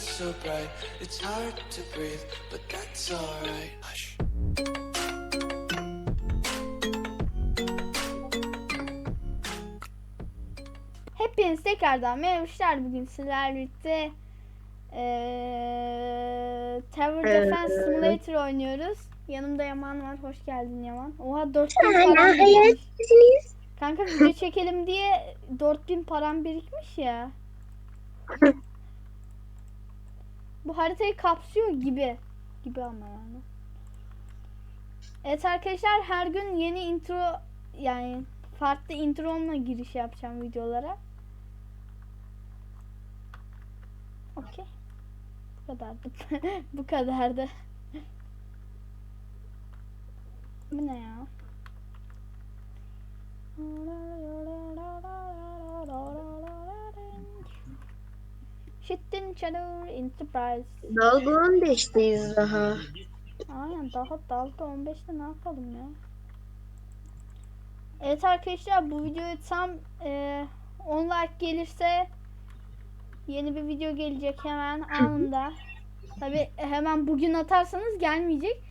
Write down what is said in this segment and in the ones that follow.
lights so bright, it's hard to breathe, but that's alright. Hush. Hepiniz tekrardan merhabalar. Bugün sizlerle birlikte eee Tower Defense Simulator oynuyoruz. Yanımda Yaman var. Hoş geldin Yaman. Oha 4000 param birikmiş. Kanka video çekelim diye 4000 param birikmiş ya. Bu haritayı kapsıyor gibi. Gibi ama yani. Evet arkadaşlar her gün yeni intro yani farklı intromla giriş yapacağım videolara. Okey. Bu kadardı. Bu kadardı. Bu ne ya? Shittin Shadow Enterprise. Dalga 15'teyiz daha. Aynen daha dalga 15'te ne yapalım ya? Evet arkadaşlar bu videoya tam e, 10 like gelirse yeni bir video gelecek hemen anında. Tabi hemen bugün atarsanız gelmeyecek.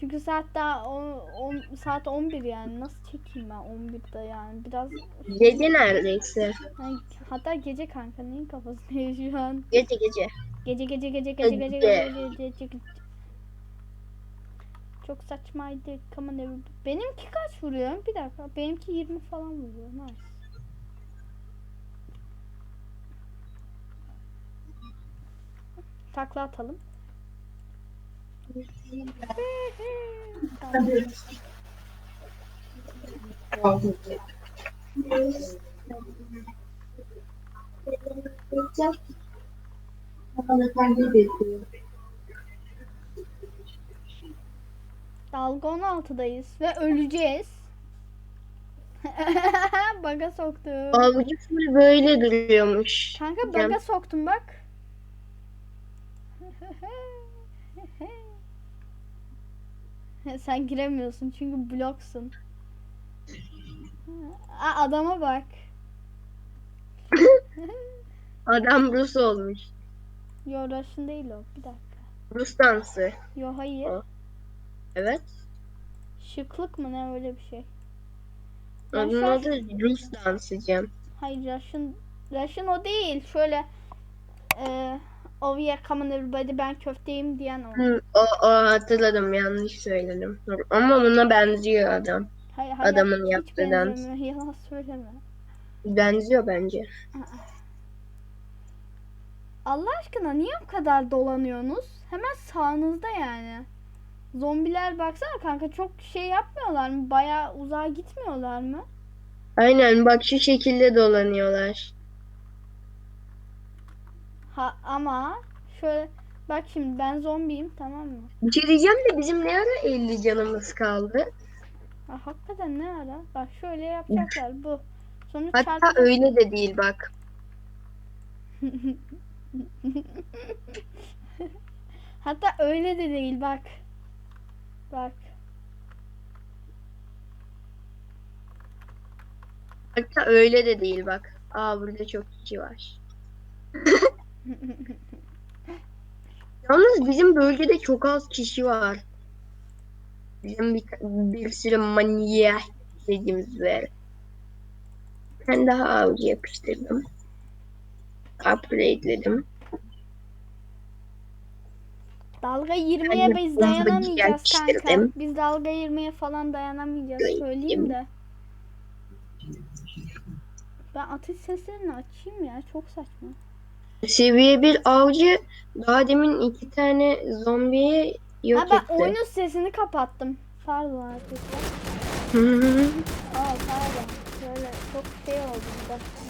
Çünkü saat daha 10, saat 11 yani nasıl çekeyim ben 11'de yani biraz Gece neredeyse. yani Hatta gece kanka neyin kafasındayız şu an? Gece gece. Gece gece gece gece gece gece gece Çok saçmaydı. Come on Benimki kaç vuruyor? Bir dakika. Benimki 20 falan vuruyor. Nice. Takla atalım. Tamam. Dalga 16'dayız ve öleceğiz. baga soktum. Avucu full böyle duruyormuş. Kanka baga soktum bak. Sen giremiyorsun çünkü bloksun. Aa, adama bak. Adam Rus olmuş. Yo Russian değil o. Bir dakika. Rus dansı. Yo hayır. O. Evet. Şıklık mı ne öyle bir şey. Onun şu an- adı Rus dansı Cem. Hayır Russian, Russian o değil. Şöyle e, oh yeah come everybody ben köfteyim diyen o. Hı, o, o hatırladım yanlış söyledim. Ama ona benziyor adam. Hayır, hayır, Adamın yaptığı dans. Yalan söyleme. Benziyor bence. Allah aşkına niye o kadar dolanıyorsunuz? Hemen sağınızda yani. Zombiler baksana kanka çok şey yapmıyorlar mı? Bayağı uzağa gitmiyorlar mı? Aynen bak şu şekilde dolanıyorlar. Ha ama şöyle bak şimdi ben zombiyim tamam mı? Bir şey diyeceğim de bizim ne ara 50 canımız kaldı? Ha, hakikaten ne ara? Bak şöyle yapacaklar bu. Sonra Hatta çarpacak- öyle de değil bak. Hatta öyle de değil bak. Bak. Hatta öyle de değil bak. Aa burada çok kişi var. Yalnız bizim bölgede çok az kişi var. Bizim bir, bir sürü manyak dediğimiz var. Ben daha avcı yapıştırdım. Upgrade'ledim. Dalga 20'ye Ben de biz dayanamayacağız kanka. Biz dalga 20'ye falan dayanamayacağız Öyle söyleyeyim de. Ben ateş seslerini açayım ya çok saçma. Seviye bir avcı daha demin iki tane zombiyi yok Ha ben etti. oyunun sesini kapattım. Pardon arkadaşlar. Aa pardon. Şöyle çok şey oldu bir dakika.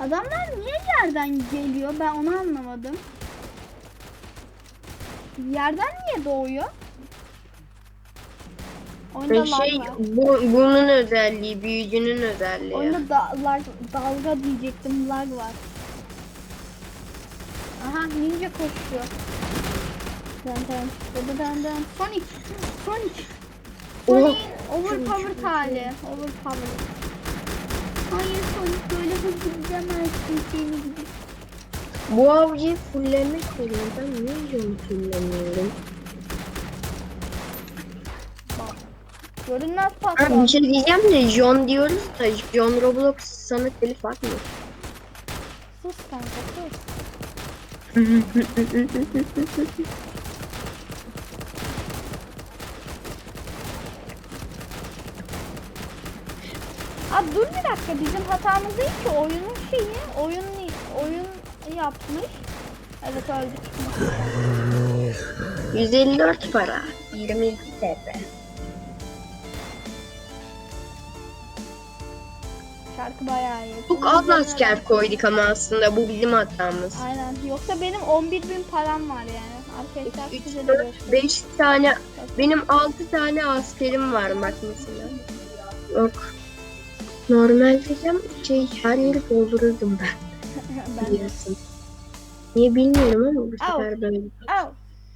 Adamlar niye yerden geliyor? Ben onu anlamadım. Yerden niye doğuyor? Oyunda şey var. bu, bunun özelliği, büyücünün özelliği. Oyunda da, lag, dalga diyecektim lag var. Aha ninja koşuyor. Dön dön. Dön dön dön. Sonic. Sonic. Oh, Sonic overpowered hali. Overpowered. Hayır Sonic böyle hızlı gidemezsin seni gibi. Bu avcıyı fullemek. Ben niye John'u fullemiyorum? Görünmez Ha, patron. bir şey diyeceğim de John diyoruz da John Roblox sana telif atmıyor. Sus kanka sus. Abi dur bir dakika bizim hatamız değil ki oyunun şeyi oyun oyun yapmış. Evet öldük. 154 para. 22 TL. Şarkı bayağı iyi. Çok az asker koyduk ama aslında bu bizim hatamız. Aynen. Yoksa benim 11 bin param var yani. Arkadaşlar 3, size de 4, göstereyim. 5 tane, benim 6 tane askerim var bak mesela. Yok. Normal diyeceğim şey her yeri doldururdum ben ben biliyorsun. Niye bilmiyorum ama bu sefer böyle. Au.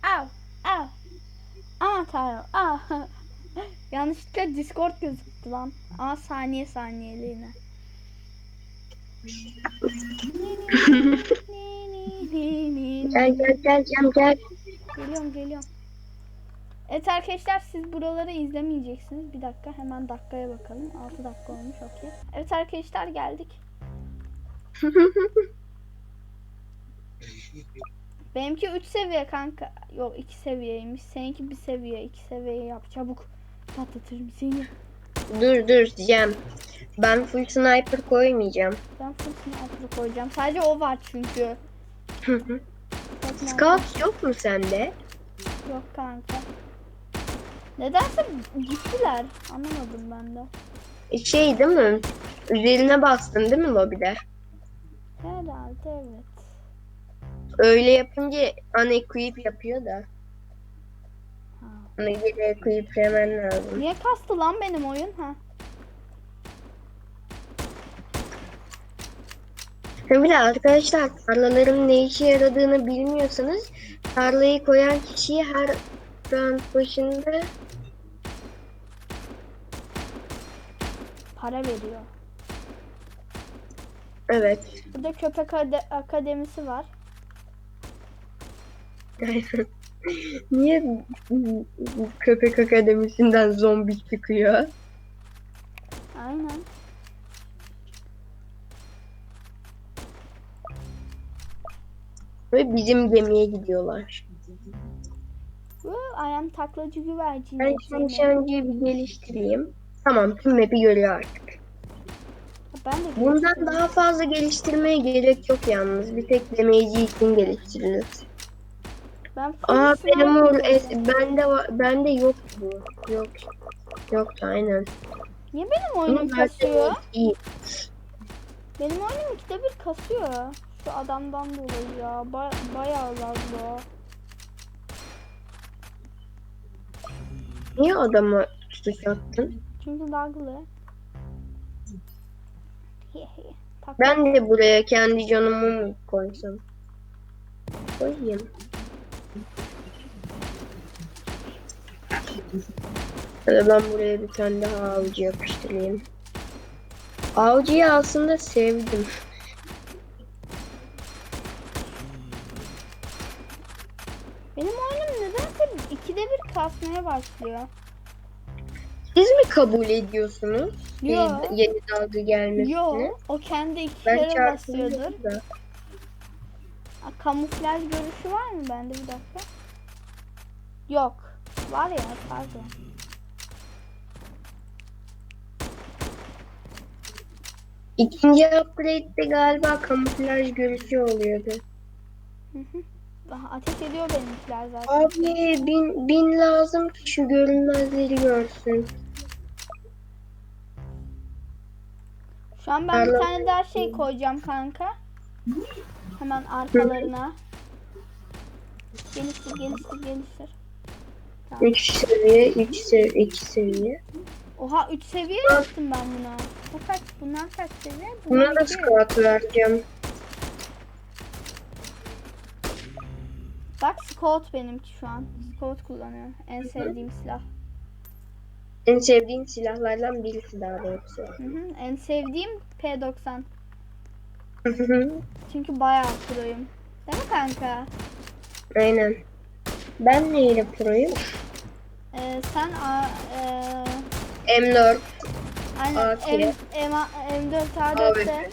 Au. Au. Aman tanrım. Au. Yanlışlıkla Discord gözüktü lan. Ama saniye saniyeliğine. Gel gel gel gel gel. Geliyorum geliyorum. Evet arkadaşlar siz buraları izlemeyeceksiniz. Bir dakika hemen dakikaya bakalım. 6 dakika olmuş okey. Evet arkadaşlar geldik. Benimki 3 seviye kanka. Yok 2 seviyeymiş. Seninki bir seviye. 2 seviye yap çabuk. Patlatırım seni. Dur dur diyeceğim. Ben full sniper koymayacağım. Ben full sniper koyacağım. Sadece o var çünkü. Scout yok mu sende? Yok kanka. Nedense gittiler. Anlamadım ben de. Şey değil mi? Üzerine bastın değil mi lobide? Herhalde evet. Öyle yapınca unequip yapıyor da. Onu geri equip hemen lazım. Niye kastı lan benim oyun ha? De arkadaşlar tarlaların ne işe yaradığını bilmiyorsanız tarlayı koyan kişiye her round başında Para veriyor. evet Burada köpek ade- akademisi var. Niye köpek akademisinden zombi çıkıyor? Aynen. Ve bizim gemiye gidiyorlar. I am taklacı güvercin. Ben şu nişancıyı bir geliştireyim. Tamam tüm map'i görüyor artık. Ben de Bundan daha fazla geliştirmeye gerek yok yalnız. Bir tek demeyici için geliştirilir. Ben Aa benim o es- bende va- bende yok bu. Yok. Yok aynen. Niye benim oyunum kasıyor? iyi. Benim oyunum ikide bir kasıyor. Şu adamdan dolayı ya. Ba- bayağı lazlı o. Niye adama tutuş attın? Çünkü laglı. Hehe. Tak- Ben de buraya kendi canımı mı koysam? Koyayım. Ya ben buraya bir tane daha avcı yapıştırayım. Avcıyı aslında sevdim. Benim oyunum nedense ikide bir kasmaya başlıyor. Siz mi kabul ediyorsunuz? Yo. Yeni, yeni dalga gelmesini. Yo, o kendi iki Ben kere basıyordur. Kamuflaj görüşü var mı bende bir dakika? Yok. Var ya pardon. İkinci upgrade'de galiba kamuflaj görüşü oluyordu. Hı hı. Aha, ateş ediyor benimkiler zaten. Abi bin, bin lazım ki şu görünmezleri görsün. Şu an ben bir tane daha şey koyacağım kanka. Hemen arkalarına. Geliştir, geliştir, geliştir. Tamam. 3 seviye, 3 seviye, 2 seviye. Oha 3 seviye yaptım ben buna. Bu kaç? Bunlar kaç seviye? Bunlar Buna da iki. squat vereceğim. Bak Scout benimki şu an. Scout kullanıyor. En sevdiğim silah. En sevdiğin silahlardan birisi daha doğrusu. Hı hı. En sevdiğim P90. Çünkü bayağı proyum. Değil mi kanka? Aynen. Ben neyle proyum? Ee, sen a, e, M4. aynen. M, M, M4 A4'te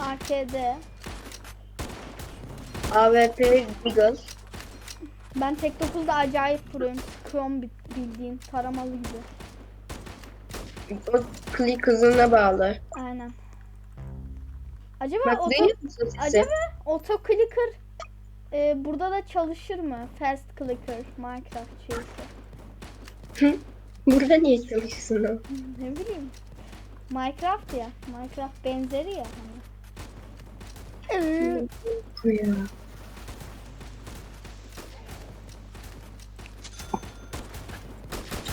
AK'de. AWP Deagle. Ben tek 9'da acayip proyum. Chrome bi- bildiğin taramalı gibi. O klik hızına bağlı. Aynen. Acaba Bak oto, acaba auto clicker e, burada da çalışır mı? Fast clicker Minecraft şeysi. Burada niye çalışsın o? Ne bileyim. Minecraft ya. Minecraft benzeri ya. Hani. Bu ya.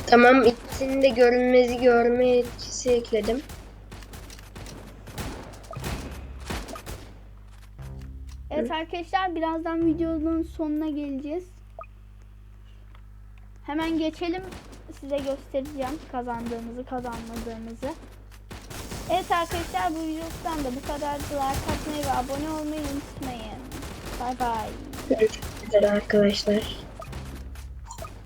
Tamam ikisini de görünmezi görme etkisi ekledim. Evet arkadaşlar birazdan videonun sonuna geleceğiz. Hemen geçelim. Size göstereceğim kazandığımızı kazanmadığımızı. Evet arkadaşlar bu videodan da bu kadar. Like atmayı ve abone olmayı unutmayın. Bay bay. Görüşmek üzere arkadaşlar.